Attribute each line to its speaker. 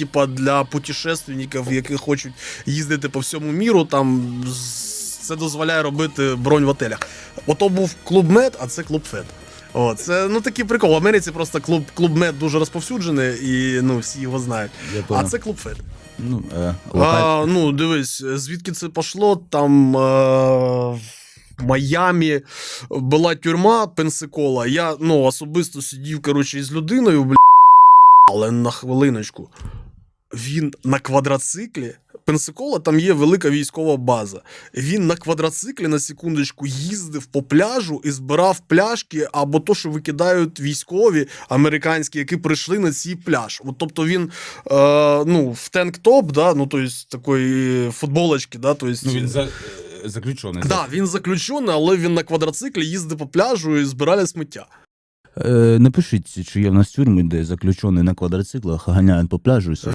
Speaker 1: типа для путешественників, які хочуть їздити по всьому міру, там це дозволяє робити бронь в отелях. Ото був клуб мед, а це клуб фед. О, це ну такий прикол. В Америці просто клуб, клуб мед дуже розповсюджений і ну всі його знають.
Speaker 2: Я
Speaker 1: А це клуб фед.
Speaker 2: Ну, е.
Speaker 1: А, ну, дивись, звідки це пішло? Там е, в Майамі була тюрма Пенсикола. Я ну, особисто сидів коротше, із людиною, бля, але на хвилиночку. Він на квадроциклі. Пенсикола там є велика військова база. Він на квадроциклі на секундочку їздив по пляжу і збирав пляшки або то, що викидають військові американські, які прийшли на цей пляж. От, тобто він е, ну, в тенк-топ, да, ну, то есть, такої футболочки, да, то есть,
Speaker 2: Ну, він за... е, заключений.
Speaker 1: да, він заключений, але він на квадроциклі їздив по пляжу і збирали сміття.
Speaker 2: Е, напишіть, чи є в нас тюрми, де заключені на квадроциклах ганяють по пляжу і